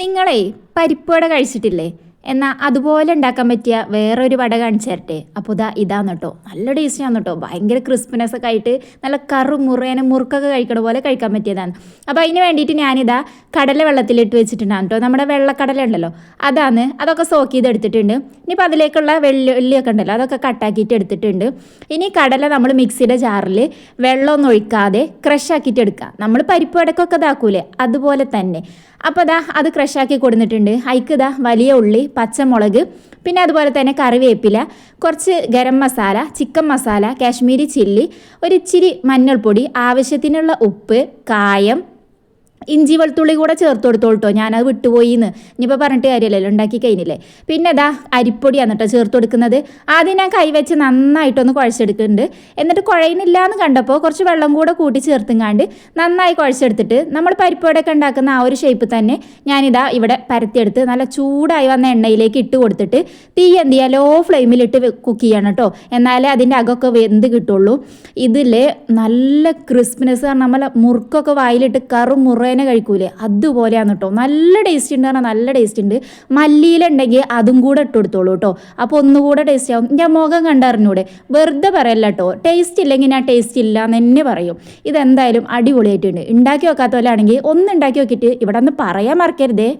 നിങ്ങളെ പരിപ്പുവട കഴിച്ചിട്ടില്ലേ? എന്നാൽ അതുപോലെ ഉണ്ടാക്കാൻ പറ്റിയ വേറൊരു വട കാണിച്ചു തരട്ടെ. അപ്പോൾ ഇതാ ഇതാന്ന് കേട്ടോ. നല്ല ടേസ്റ്റിയാണ് കേട്ടോ. ഭയങ്കര ക്രിസ്പിനെസ് ഒക്കെ ആയിട്ട് നല്ല കറു മുറേനെ മുറുക്കൊക്കെ കഴിക്കണ പോലെ കഴിക്കാൻ പറ്റിയതാണ്. അപ്പോൾ അതിന് വേണ്ടിയിട്ട് ഞാനിതാ കടല വെള്ളത്തിലിട്ട് വെച്ചിട്ടുണ്ടാകും കേട്ടോ. നമ്മുടെ വെള്ളക്കടല ഉണ്ടല്ലോ. അതാണ് അതൊക്കെ സോക്ക് ചെയ്ത് എടുത്തിട്ടുണ്ട്. ഇനിയിപ്പോൾ അതിലേക്കുള്ള വെള്ളുള്ളിയൊക്കെ ഉണ്ടല്ലോ. അതൊക്കെ കട്ടാക്കിയിട്ട് എടുത്തിട്ടുണ്ട്. ഇനി കടല നമ്മൾ മിക്സിയുടെ ജാറിൽ വെള്ളമൊന്നും ഒഴിക്കാതെ ക്രഷ് ആക്കിയിട്ട് എടുക്കുക. നമ്മൾ പരിപ്പ് വടക്കൊക്കെ ഇതാക്കൂലേ? അതുപോലെ തന്നെ. അപ്പോൾ അതാ അത് ക്രഷാക്കി കൊടുത്തിട്ടുണ്ട് അതിക്ക് ദാ വലിയ ഉള്ളി പച്ചമുളക് പിന്നെ അതുപോലെ തന്നെ കറിവേപ്പില കുറച്ച് ഗരം മസാല ചിക്കൻ മസാല കാശ്മീരി ചില്ലി ഒരിച്ചിരി മഞ്ഞൾപ്പൊടി ആവശ്യത്തിനുള്ള ഉപ്പ് കായം ഇഞ്ചി വെളുത്തുള്ളി കൂടെ ചേർത്ത് കൊടുത്തോട്ടോ ഞാനത് വിട്ടുപോയി എന്ന് ഇനിയിപ്പോൾ പറഞ്ഞിട്ട് കാര്യമല്ലല്ലോ. ഉണ്ടാക്കി കഴിഞ്ഞില്ലേ? പിന്നെ ഇതാ അരിപ്പൊടിയാണ് കേട്ടോ ചേർത്ത് കൊടുക്കുന്നത് ആദ്യം ഞാൻ കൈവച്ച് നന്നായിട്ടൊന്ന് കുഴച്ചെടുക്കുന്നുണ്ട്. എന്നിട്ട് കുഴയുന്നില്ല എന്ന് കണ്ടപ്പോൾ കുറച്ച് വെള്ളം കൂടെ കൂട്ടി ചേർത്തുങ്ങാണ്ട് നന്നായി കുഴച്ചെടുത്തിട്ട് നമ്മൾ പരിപ്പോടൊക്കെ ഉണ്ടാക്കുന്ന ആ ഒരു ഷേപ്പ് തന്നെ ഞാനിതാ ഇവിടെ പരത്തിയെടുത്ത് നല്ല ചൂടായി വന്ന എണ്ണയിലേക്ക് ഇട്ട് കൊടുത്തിട്ട് തീ എന്ത് ചെയ്യുക ലോ ഫ്ലെയിമിലിട്ട് കുക്ക് ചെയ്യണം കേട്ടോ. എന്നാലേ അതിന്റെ അകമൊക്കെ വെന്ത് കിട്ടുള്ളൂ. ഇതിൽ നല്ല ക്രിസ്പിനെസ് കാരണം നമ്മൾ മുറുക്കൊക്കെ വായിലിട്ട് കറു മുറേനെ കഴിക്കൂലേ? അതുപോലെയാണ് കേട്ടോ നല്ല ടേസ്റ്റ് ഉണ്ട് പറഞ്ഞാൽ നല്ല ടേസ്റ്റ് ഉണ്ട്. മല്ലിയിലുണ്ടെങ്കിൽ അതും കൂടെ ഇട്ട് കൊടുത്തോളൂ കേട്ടോ അപ്പോൾ ഒന്നുകൂടെ ടേസ്റ്റ് ആവും. ഞാൻ മുഖം കണ്ടറിഞ്ഞൂടെ? വെറുതെ പറയല്ല കേട്ടോ ടേസ്റ്റ് ഇല്ലെങ്കിൽ ഞാൻ ടേസ്റ്റ് ഇല്ല എന്ന് തന്നെ പറയും. ഇതെന്തായാലും അടിപൊളിയായിട്ടുണ്ട്. ഉണ്ടാക്കി വെക്കാത്തവരാണെങ്കിൽ ഒന്ന് ഉണ്ടാക്കി നോക്കിയിട്ട് ഇവിടെ ഒന്ന് പറയാൻ മറക്കരുതേ.